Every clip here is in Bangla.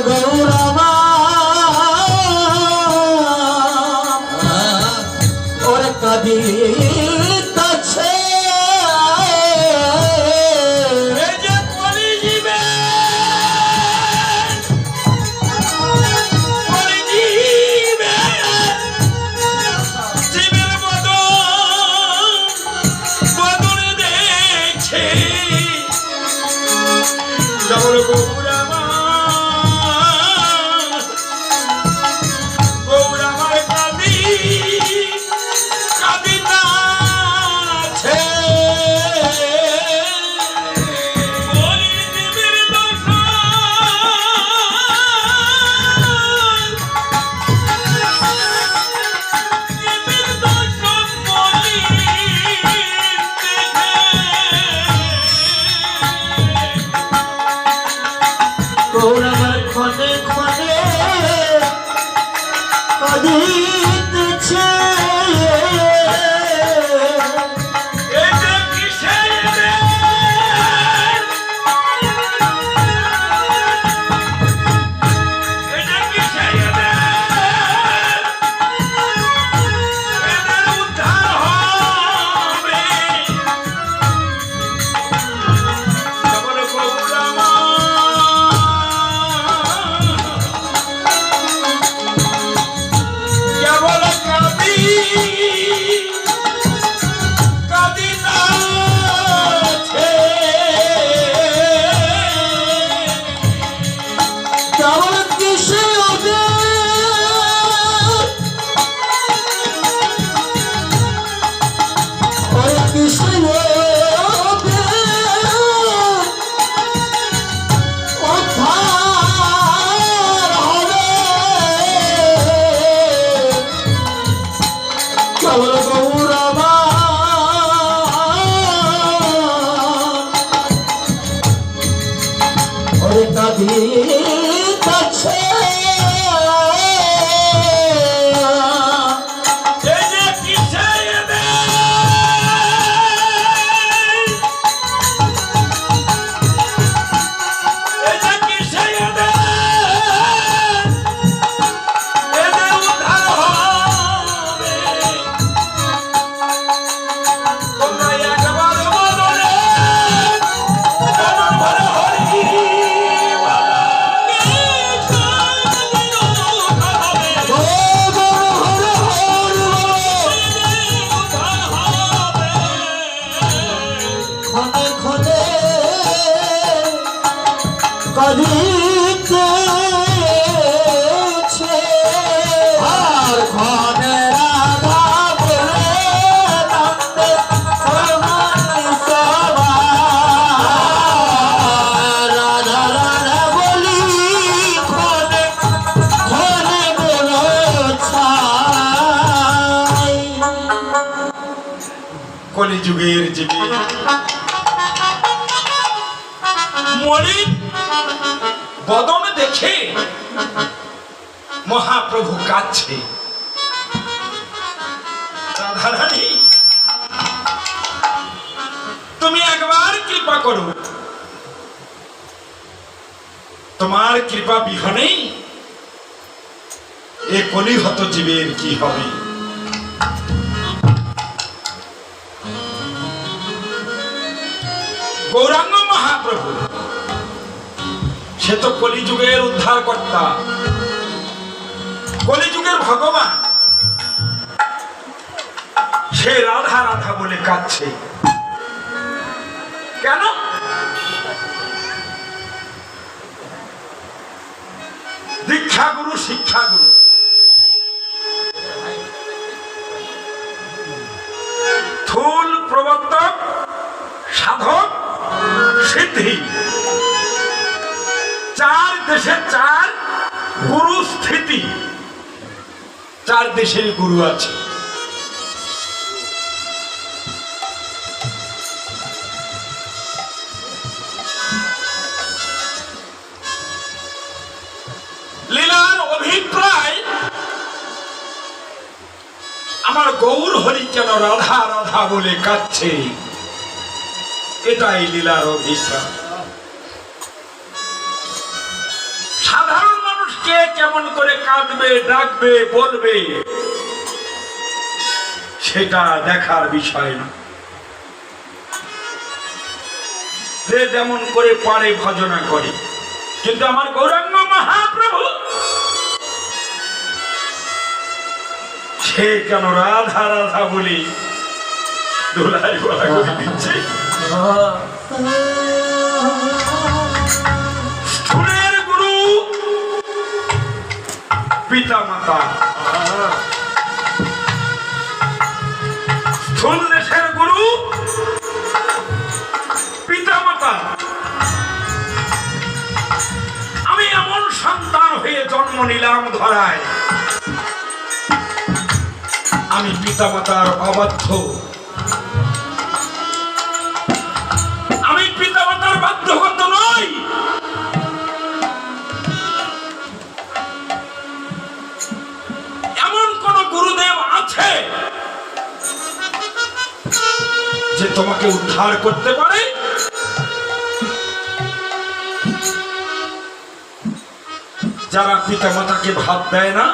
ಗೌರವ ಕಾದಿನಿ কলিযুগের জীবী মলিন বদন দেখে মহাপ্রভু রাধারানী তুমি একবার কৃপা করো। তোমার কৃপা বিহনেই এ কলিহত জীবের কি হবে? গৌরাঙ্গ মহাপ্রভু। সে তো কলিযুগের উদ্ধার কর্তা কলিযুগের ভগবান। সে রাধা রাধা বলে কাঁদছে। কেন? দীক্ষা গুরু শিক্ষা গুরু চার দেশে চার গুরু স্থিতি চার দেশের গুরু আছে। লীলার অভিপ্রায়, আমার গৌর হরি কেন রাধা রাধা বলে কাচ্ছে এটাই লীলার অভিপ্রায় সাধারণ মানুষকে কেমন করে কাঁদবে, ডাকবে, বলবে, সেটা দেখার বিষয় না। যে যেমন করে পারে ভজনা করে। কিন্তু আমার গৌরাঙ্গ মহাপ্রভু, সে কেন রাধা রাধা বলি দোলাই গলা করে দিচ্ছে? স্থূলের গুরু পিতা মাতা স্থূল আমি এমন সন্তান হয়ে জন্ম নিলাম ধরায়। আমি পিতা মাতার অবাধ্য। যে তোমাকে উদ্ধার করতে পারে? যারা পিতা মাতাকে ভাব দেয় না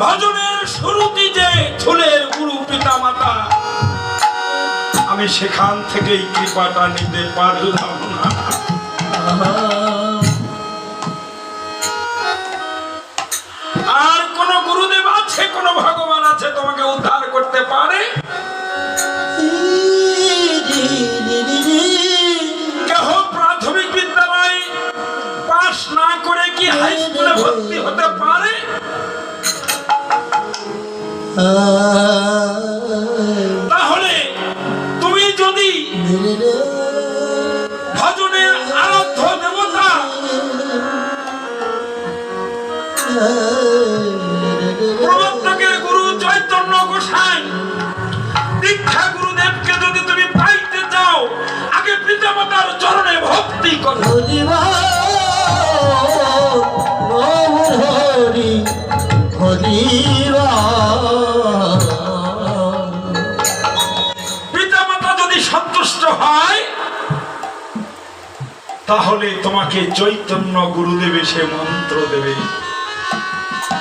ভজনের শুরুতে যে ছুলের গুরু পিতা মাতা আমি সেখান থেকেই কৃপাটা নিতে পারলাম না। আর কোন গুরুদেব আছে, কোন ভগবান আছে তোমাকে উদ্ধার করতে পারে? তাহলে তুমি যদি ভজনের আরাধ্য দেবতা গুরু চৈতন্য গোসাই, দীক্ষা গুরুদেবকে যদি তুমি পাইতে চাও, আগে পিতামাতার চরণে ভক্তি করো। পিতামাতা যদি সন্তুষ্ট হয়, তাহলে তোমাকে চৈতন্য গুরুদেব এসে মন্ত্র দেবে।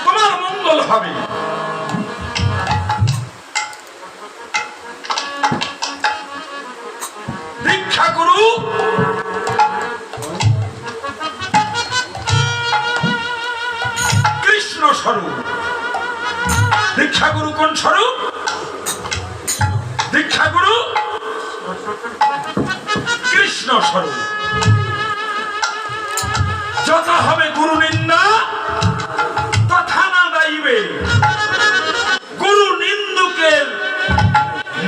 তোমার মঙ্গল হবে। দীক্ষা গুরু। কৃষ্ণ স্বরূপ। দীক্ষা গুরু কোন স্বরূপ? দীক্ষা গুরু কৃষ্ণ স্বরূপ। যথা হবে গুরু নিন্দা, তথা না দাইবে। গুরু নিন্দুকের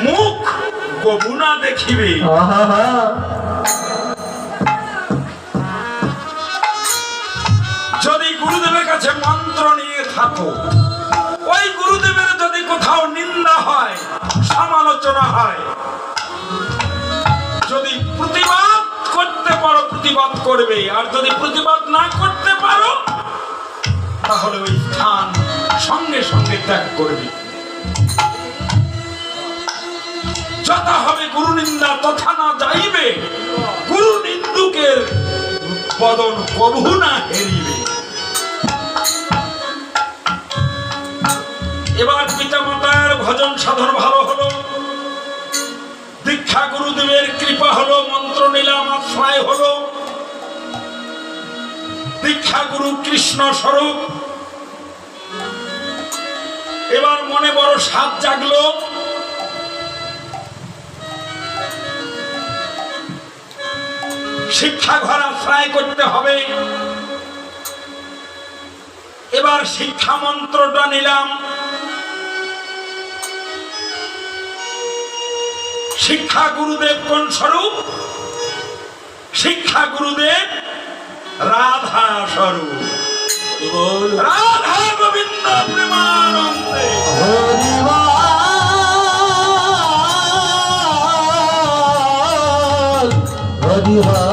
মুখ গবুনা দেখিবে। যদি গুরুদেবের কাছে মন্ত্র নিয়ে থাকো সমালোচনা হয়। যদি প্রতিবাদ করতে পারো, প্রতিবাদ করবে। আর যদি প্রতিবাদ না করতে পারো, তাহলে ওই স্থান সঙ্গে সঙ্গে ত্যাগ করবে। যথা হবে গুরু নিন্দা তথা না যাইবে গুরু নিন্দুকের বদন কবু না হেরিবে। এবার পিতা মাতার ভজন সাধন ভালো হলো। দীক্ষা গুরুদেবের কৃপা হলো, মন্ত্র নিলাম, আশ্রয় হলো। দীক্ষা গুরু কৃষ্ণ স্বরূপ। এবার মনে বড় সাপ জাগলো। শিক্ষা ঘর আশ্রয় করতে হবে। এবার শিক্ষা মন্ত্রটা নিলাম। শিক্ষা গুরুদেব কোন স্বরূপ? শিক্ষা গুরুদেব রাধা স্বরূপ। রাধা গোবিন্দ প্রেমানন্দে। হরিবা